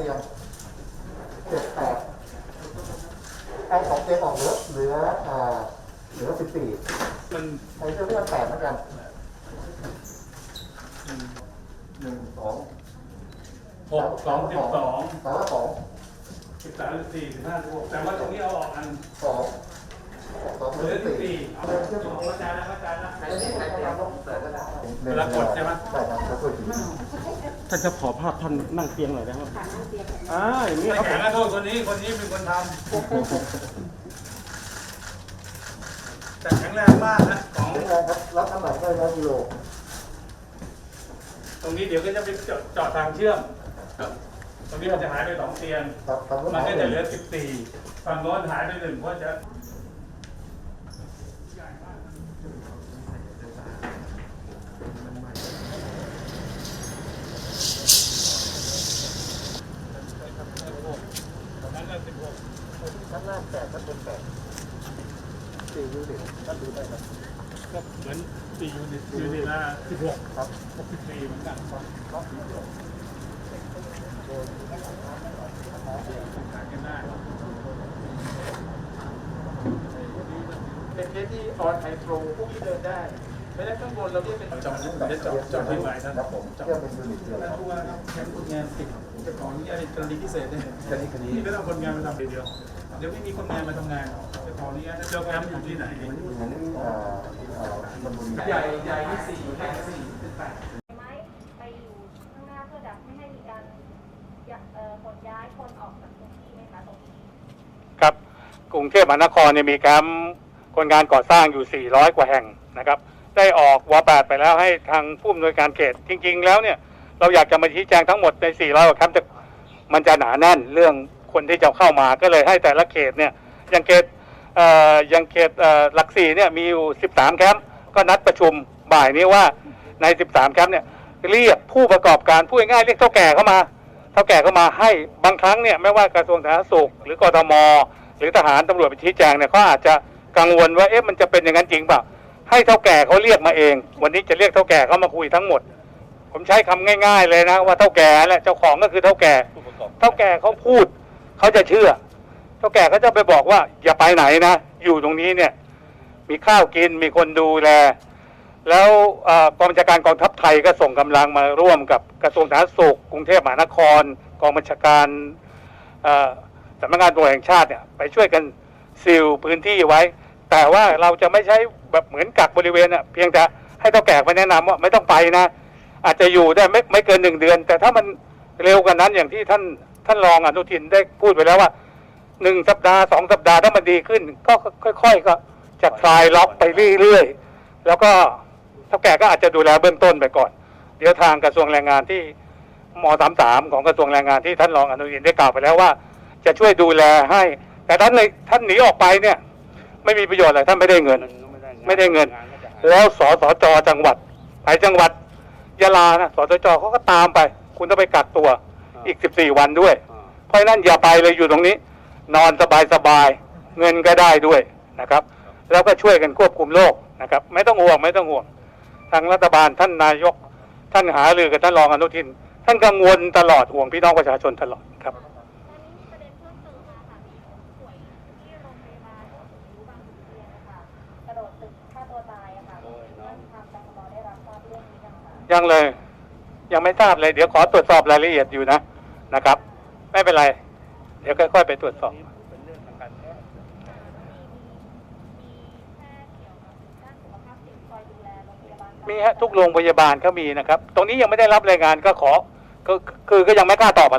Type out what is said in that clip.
วันละแปดเตียงเจ็ดแปดไอ้ของเตียงออกเหลือเหลืออ่าเหลือสิบสี่มันไอ้เจ้าเรื่องแปดเหมือนกันหนึ่งสองหกสองสิบสองสามสองสิบสามสิบสี่สิบห้าสิบหกแต่ว่าตรงนี้เอาออกอันสองสองเหเหลืลืออสิสิบบสี่สี่เอาไปเชื่อมของอาจารย์นะอาจารย์นะเวเวลากดใช่ไหมใช่ครับจะช่วย ทีท่านจะขอภาพท่านนั่งเตียงหน่อยนะครับอ่าอย่างนี้ไม่ครับผแข็งมก็โทษคนนี้คนนี้เป็นคนทำแต่แข็งแรงมากนะของถึงแรงครับรับน้ำหนักได้ร้อยกิโลตรงนี้เดี๋ยวก็จะไปเจาะเจาะทางเชื่อม ตรงนี้มันจะหายไปสองเตียง ครับทำมันก็ได้จะเหลือสิบสี่ฝั่งโน้นหายไปหนึ่งเพราะจะ ข้างล่างแปดข้างบนแปด สี่ยูนิตท่านดูได้ครับก็เหมือนสี่ยูนิตยูนิตละสิบหกครับหกสิบสี่เหมือนกันครับครับเป็นเคสที่ออนไอโปรพวกนี้เดินได้ ไม่ได้ข้างบนเราเรียกเป็นจอดจะจอดจอดที่ไหนท่านครับผมเชื่อมเป็นยูนิตเดียวท่านผู้ว่าครับแทนคนงานติดจ้าของนี่อะไรกรณีพิเศษเนี่ยคดีคดีนี่ไม่ต้องคนงานมาทำเดียวเดี๋ยวไม่มีคนงานมาทำงานจ้าของนี่นะเจ้าแคมป์อยู่ที่ไหนใหญ่ใหญ่ที่สี่แค่สี่เป็นแปไม้ไปอยู่ข้างหน้าเพื่อดักไม่ให้มีการขนย้ายคนออกจากพื้นที่ไหมคะตรงนี้ครับกรุงเทพมหานครเนี่ยมีแคมป์คนงานก่อสร้างอยู่ 400 กว่าแห่งนะครับ ได้ออกว8ไปแล้วให้ทางผู้อำนวยการเขตจริง ๆ แล้วเนี่ยเราอยากจะมาชี้แจงทั้งหมดใน 400กว่าแคมป์แต่มันจะหนาแน่นเรื่องคนที่จะเข้ามาก็เลยให้แต่ละเขตเนี่ยอย่างเขตอย่างเขตหลักสี่เนี่ยมีอยู่ 13 แคมป์ก็นัดประชุมบ่ายนี้ว่าใน 13 แคมป์เนี่ยเรียกผู้ประกอบการพูดง่ายๆเรียกเท่าแก่เข้ามาเท่าแก่เข้ามาให้บางครั้งเนี่ยไม่ว่ากระทรวงสาธารณสุข หรือกทมหรือทหารตำรวจไปชี้แจงเนี่ยเขาอาจจะกังวลว่าเอ๊ะมันจะเป็นอย่างนั้นจริงเปล่า ให้เท่าแก่เขาเรียกมาเอง วันนี้จะเรียกเท่าแก่เขามาคุยทั้งหมด ผมใช้คำง่าย ๆ เลยนะ ว่าเท่าแก่แหละเจ้าของก็คือเท่าแก่ เท่าแก่เขาพูดเขาจะเชื่อ เท่าแก่เขาจะไปบอกว่า อย่าไปไหนนะ อยู่ตรงนี้เนี่ย มีข้าวกินมีคนดูแล แล้วอกองบัญชาการกองทัพไทยก็ส่งกำลังมาร่วมกับกระทรวงสาธารณสุขกรุงเทพมหานคร กองบัญชาการสำนักงานตำรวจแห่งชาติเนี่ยไปช่วยกันซีลพื้นที่ไว้ แต่ว่าเราจะไม่ใช้ แบบเหมือนกักบริเวณอะเพียงแต่ให้เท่าแก่ไปแนะนำว่าไม่ต้องไปนะ อาจจะอยู่ได้ไม่ไม่เกินหนึ่งเดือน แต่ถ้ามันเร็วกว่านั้นอย่างที่ท่านท่านรองอนุทินได้พูดไปแล้วว่าหนึ่งสัปดาห์สองสัปดาห์ถ้ามันดีขึ้น ก็ค่อย ๆ ก็จะคลายล็อกไปเรื่อยๆแล้วก็เท่าแก่ก็อาจจะดูแลเบื้องต้นไปก่อน เดี๋ยวทางกระทรวงแรงงานที่มสามสามของกระทรวงแรงงานที่ท่านรองอนุทินได้กล่าวไปแล้วว่า จะช่วยดูแลให้ แต่ท่านเลยท่านหนีออกไปเนี่ย ไม่มีประโยชน์อะไรท่านไม่ได้เงิน ไม่ได้เงิน แล้วสสจจังหวัดไปจังหวัดยะลานะสสจเขาก็ตามไป คุณต้องไปกักตัวอีก 14 วันด้วย เพราะฉะนั้นอย่าไปเลยอยู่ตรงนี้ นอนสบายสบายๆเงินก็ได้ด้วยนะครับ แล้วก็ช่วยกันควบคุมโรคนะครับ ไม่ต้องห่วงไม่ต้องห่วง ทางรัฐบาลท่านนายก ท่านหารือกับท่านรองอนุทิน ท่านกังวลตลอดห่วงพี่น้องประชาชนตลอดครับ ยังเลย ยังไม่ทราบเลย เดี๋ยวขอตรวจสอบรายละเอียดอยู่นะนะครับ ไม่เป็นไร เดี๋ยวค่อยๆไปตรวจสอบมีมีแพทย์เกี่ยวกับด้านสุขภาพจิตคอยดูแลโรงพยาบาลมีฮะทุกโรงพยาบาลก็มีนะครับ ตรงนี้ยังไม่ได้รับรายงานก็ขอ ก็คือก็ยังไม่กล้าตอบอะไร